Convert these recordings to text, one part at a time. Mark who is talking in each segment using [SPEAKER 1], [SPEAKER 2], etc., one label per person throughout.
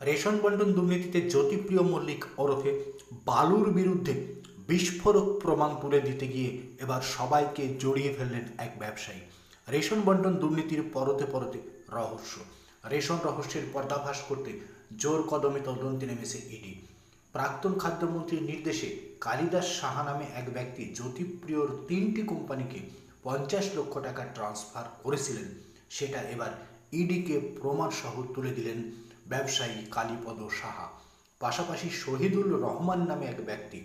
[SPEAKER 1] Ration বন্টন দুর্নীতিতে জ্যোতিপ্রিয় মল্লিক ওরফে বালুর বিরুদ্ধে বিস্ফোরক প্রমাণ তুলে দিতে গিয়ে এবার সবাইকে জড়িয়ে ফেললেন এক ব্যবসায়ী। রেশন বন্টন দুর্নীতির পরতে পরতে রহস্য। রেশন রহস্যের পর্দাফাশ করতে জোর কদমে তদন্তে নেমেছে ইডি। প্রাক্তন খাদ্যমন্ত্রীর নির্দেশে কালিদাস সাহা নামে এক ব্যক্তি জ্যোতিপ্রিয়র তিনটি কোম্পানিকে পঞ্চাশ লক্ষ টাকা ট্রান্সফার করেছিলেন। সেটা এবার ইডিকে প্রমাণসহ তুলে দিলেন ব্যবসায়ী কালীপদ সাহা। পাশাপাশি শহীদুল রহমান নামে এক ব্যক্তি,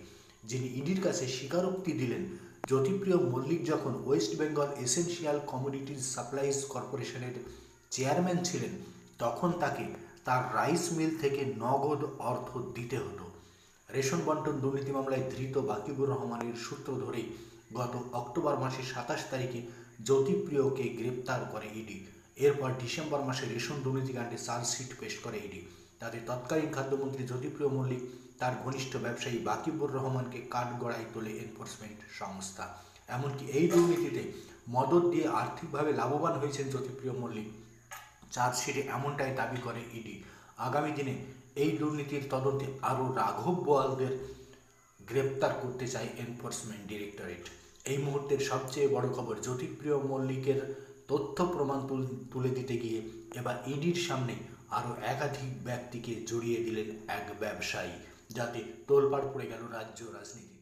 [SPEAKER 1] যিনি ইডির কাছে স্বীকারোক্তি দিলেন, জ্যোতিপ্রিয় মল্লিক যখন West Bengal essential commodities supplies কর্পোরেশনের চেয়ারম্যান ছিলেন, তখন তাকে তার রাইস মিল থেকে নগদ অর্থ দিতে হতো। রেশন বন্টন দুর্নীতি মামলায় ধৃত বাকিবুর রহমানের সূত্র ধরেই গত অক্টোবর মাসের সাতাশ তারিখে জ্যোতিপ্রিয়কে গ্রেপ্তার করে ইডি। এরপর ডিসেম্বর মাসে রেশন দুর্নীতি দুর্নীতিকাণ্ডে চার্জশিট পেশ করে ইডি। তাতে তৎকালীন খাদ্যমন্ত্রী জ্যোতিপ্রিয় মল্লিক, তার ঘনিষ্ঠ ব্যবসায়ী বাকিবুর রহমানকে কাঠগড়ায় তোলে এনফোর্সমেন্ট সংস্থা। এমনকি এই দুর্নীতিতে মদত দিয়ে আর্থিকভাবে লাভবান হয়েছেন জ্যোতিপ্রিয় মল্লিক। চার্জশিটে এমনটাই দাবি করে ইডি। আগামী দিনে এই দুর্নীতির তদন্তে আরও রাঘব বোয়ালদের গ্রেপ্তার করতে চায় এনফোর্সমেন্ট ডিরেক্টরেট এই মুহূর্তের সবচেয়ে বড় খবর জ্যোতিপ্রিয় মল্লিকের তথ্য প্রমাণ তুল- দিতে গিয়ে এবার ইডির সামনে আরও একাধিক ব্যক্তিকে জড়িয়ে দিলেন এক ব্যবসায়ী, যাতে তোলপাড় পড়ে গেল রাজ্য রাজনীতি